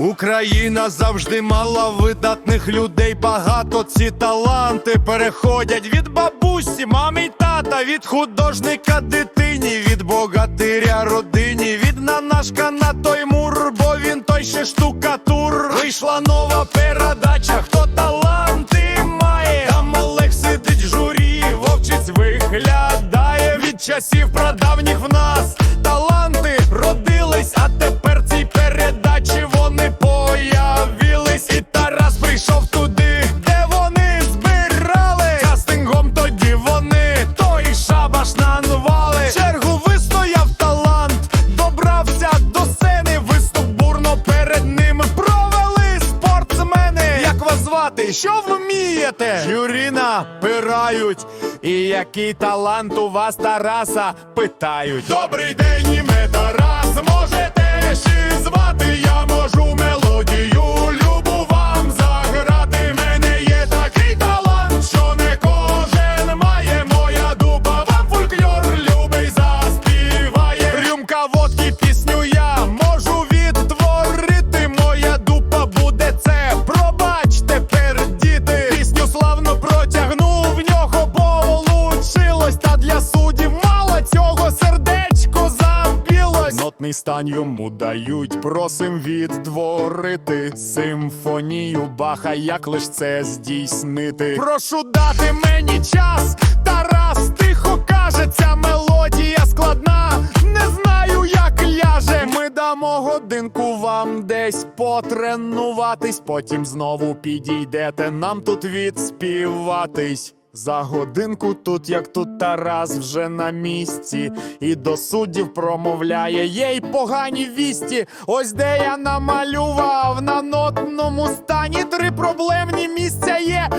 Україна завжди мала видатних людей. Багато ці таланти переходять від бабусі, мами й тата, від художника дитині, від богатиря родині, від нанашка на той мур, бо він той ще штукатур. Вийшла нова передача, хто таланти має. Там Олег сидить в журі, вовчиць виглядає від часів прадавніх в нас. Таланти родились, а тепер Що вмієте? Жюрі напирають. І який талант у вас Тараса питають. Добрий день, іме Тарас. Можете ще звати? Я можу мелодію любу вам заграти. Мене є такий талант, що не кожен має. Моя дуба вам фольклор любий заспіває. Рюмка водки, пісню я Нотний стан йому дають, просим відтворити симфонію Баха, як лиш це здійснити. Прошу дати мені час, Тарас тихо каже, ця мелодія складна. Не знаю, як ляже. Ми дамо годинку вам десь потренуватись. Потім знову підійдете нам тут відспіватись. За годинку тут, як тут Тарас вже на місці, і до суддів промовляє їй погані вісті. Ось де я намалював на нотному стані три проблемні місця є.